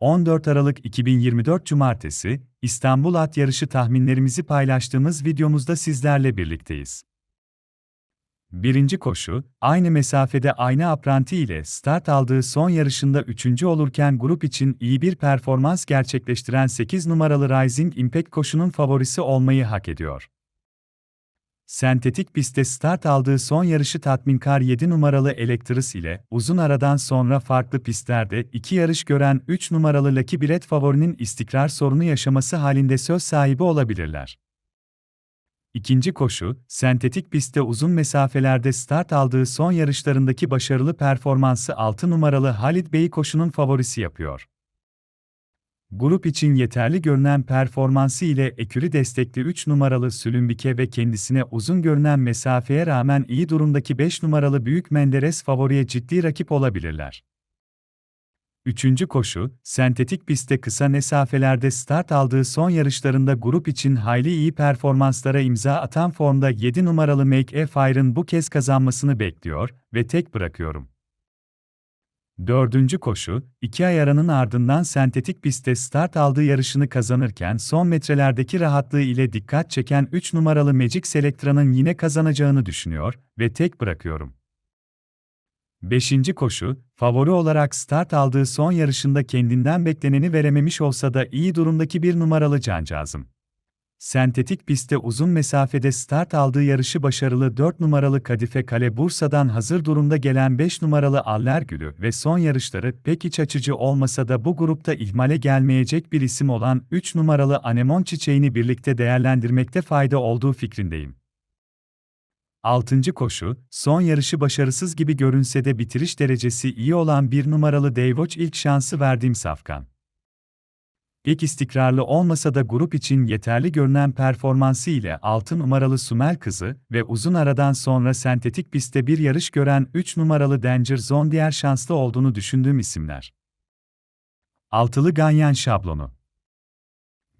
14 Aralık 2024 Cumartesi, İstanbul At Yarışı tahminlerimizi paylaştığımız videomuzda sizlerle birlikteyiz. Birinci koşu, aynı mesafede aynı apranti ile start aldığı son yarışında üçüncü olurken grup için iyi bir performans gerçekleştiren 8 numaralı Rising Impact koşunun favorisi olmayı hak ediyor. Sentetik pistte start aldığı son yarışı tatminkar 7 numaralı Electris ile uzun aradan sonra farklı pistlerde iki yarış gören 3 numaralı Lucky Biret favorinin istikrar sorunu yaşaması halinde söz sahibi olabilirler. İkinci koşu, sentetik pistte uzun mesafelerde start aldığı son yarışlarındaki başarılı performansı 6 numaralı Halit Bey koşunun favorisi yapıyor. Grup için yeterli görünen performansı ile ekürü destekli 3 numaralı Sülümbike ve kendisine uzun görünen mesafeye rağmen iyi durumdaki 5 numaralı Büyük Menderes favoriye ciddi rakip olabilirler. Üçüncü koşu, sentetik pistte kısa mesafelerde start aldığı son yarışlarında grup için hayli iyi performanslara imza atan formda 7 numaralı Make a Fire'ın bu kez kazanmasını bekliyor ve tek bırakıyorum. Dördüncü koşu, iki ay aranın ardından sentetik pistte start aldığı yarışını kazanırken son metrelerdeki rahatlığı ile dikkat çeken 3 numaralı Magic Selectra'nın yine kazanacağını düşünüyor ve tek bırakıyorum. Beşinci koşu, favori olarak start aldığı son yarışında kendinden bekleneni verememiş olsa da iyi durumdaki bir numaralı cancağızım. Sentetik pistte uzun mesafede start aldığı yarışı başarılı 4 numaralı Kadife Kale Bursa'dan hazır durumda gelen 5 numaralı Allergül'ü ve son yarışları pek iç açıcı olmasa da bu grupta ihmale gelmeyecek bir isim olan 3 numaralı Anemon Çiçeğini birlikte değerlendirmekte fayda olduğu fikrindeyim. 6. koşu, son yarışı başarısız gibi görünse de bitiriş derecesi iyi olan bir numaralı Daywatch ilk şansı verdiğim safkan. İlk istikrarlı olmasa da grup için yeterli görünen performansı ile 6 numaralı Sumel Kızı ve uzun aradan sonra sentetik pistte bir yarış gören 3 numaralı Danger Zone diğer şanslı olduğunu düşündüğüm isimler. Altılı Ganyan şablonu.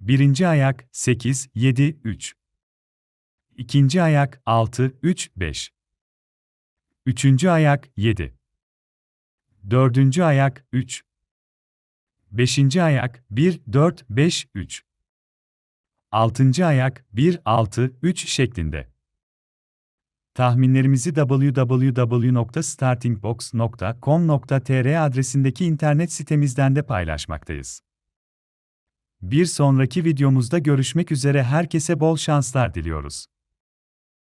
Birinci ayak 8, 7, 3. İkinci ayak 6, 3, 5. Üçüncü ayak 7. Dördüncü ayak 3, Beşinci ayak 1, 4, 5, 3. Altıncı ayak 1, 6, 3 şeklinde. Tahminlerimizi www.startingbox.com.tr adresindeki internet sitemizden de paylaşmaktayız. Bir sonraki videomuzda görüşmek üzere herkese bol şanslar diliyoruz.